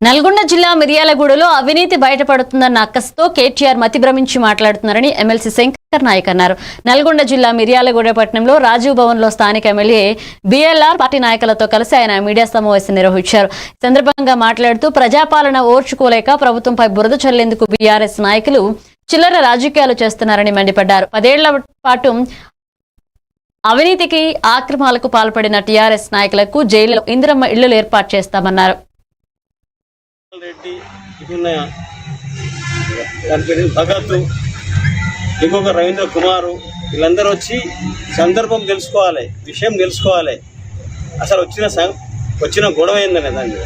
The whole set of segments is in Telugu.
నల్గొండ జిల్లా మిర్యాలగూడలో అవినీతి బయటపడుతుందన్న అక్కస్తో కేటీఆర్ మతి భ్రమించి మాట్లాడుతున్నారని ఎమ్మెల్సీ శంకర్ నాయక్ అన్నారు. నల్గొండ జిల్లా మిర్యాలగూడ పట్టణంలో రాజీవ్ భవన్లో స్థానిక ఎమ్మెల్యే బిఎల్ఆర్ పార్టీ నాయకులతో కలిసి ఆయన మీడియా సమావేశం నిర్వహించారు. సందర్భంగా మాట్లాడుతూ ప్రజాపాలన ఓర్చుకోలేక ప్రభుత్వంపై బురద చల్లేందుకు బీఆర్ఎస్ నాయకులు చిల్లర రాజకీయాలు చేస్తున్నారని మండిపడ్డారు. పదేళ్ళ పాటు అవినీతికి ఆక్రమాలకు పాల్పడిన టీఆర్ఎస్ నాయకులకు జైలులో ఇందిరమ్మ ఇళ్ళు ఏర్పాటు చేస్తామన్నారు. భగత్ ఇంకొక రవీంద్ర కుమారు వీళ్ళందరూ వచ్చి సందర్భం తెలుసుకోవాలి విషయం తెలుసుకోవాలి. అసలు వచ్చిన సం- వచ్చిన గొడవ ఏందనే దాని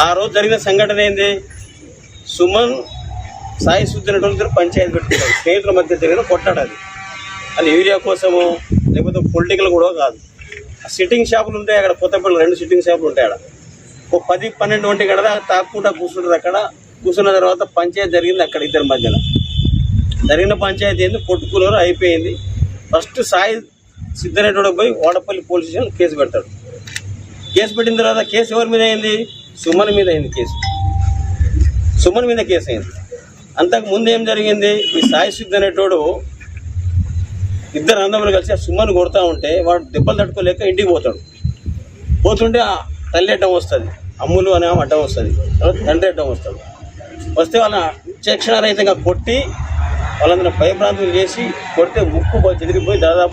ఆ రోజు జరిగిన సంఘటన ఏంది? సుమన్ సాయి సుద్దినటువంటి పంచాయతీ పెట్టుకున్నారు స్నేహితుల మధ్య జరిగిన కొట్టాడు అది. అది ఏరియా కోసము లేకపోతే పొలిటికల్ కూడా కాదు. ఆ సిట్టింగ్ షాపులు ఉంటాయి అక్కడ కొత్తపల్లి రెండు సిట్టింగ్ షాపులు ఉంటాయి అక్కడ. ఒక పది పన్నెండు ఒంటి గడ దాకా కూర్చుంటారు అక్కడ. కూర్చున్న తర్వాత పంచాయతీ జరిగింది అక్కడ ఇద్దరి మధ్యన. జరిగిన పంచాయతీ ఏంది? కొట్టుకున్నారు అయిపోయింది. ఫస్ట్ సాయి సిద్ధనేటోడు పోయి వాడపల్లి పోలీస్ స్టేషన్ కేసు పెడతాడు. కేసు పెట్టిన తర్వాత కేసు ఎవరి మీద అయింది? సుమన్ మీద అయింది కేసు. సుమన్ మీద కేసు అయింది. అంతకు ముందు ఏం జరిగింది? ఈ సాయి సిద్ధ అనేటోడు ఇద్దరు అందములు కలిసి ఆ సుమన్ కొడతా ఉంటే వాడు దెబ్బలు తట్టుకోలేక ఇంటికి పోతాడు. పోతుంటే ఆ తల్లి అడ్డం వస్తుంది. అమ్ములు అనే అడ్డం వస్తుంది. తండ్రి అడ్డం వస్తాడు. వస్తే వాళ్ళ విచక్షణారహితంగా కొట్టి వాళ్ళందరూ భయభ్రాంతులు చేసి కొడితే ముక్కు చెదిరిపోయి దాదాపు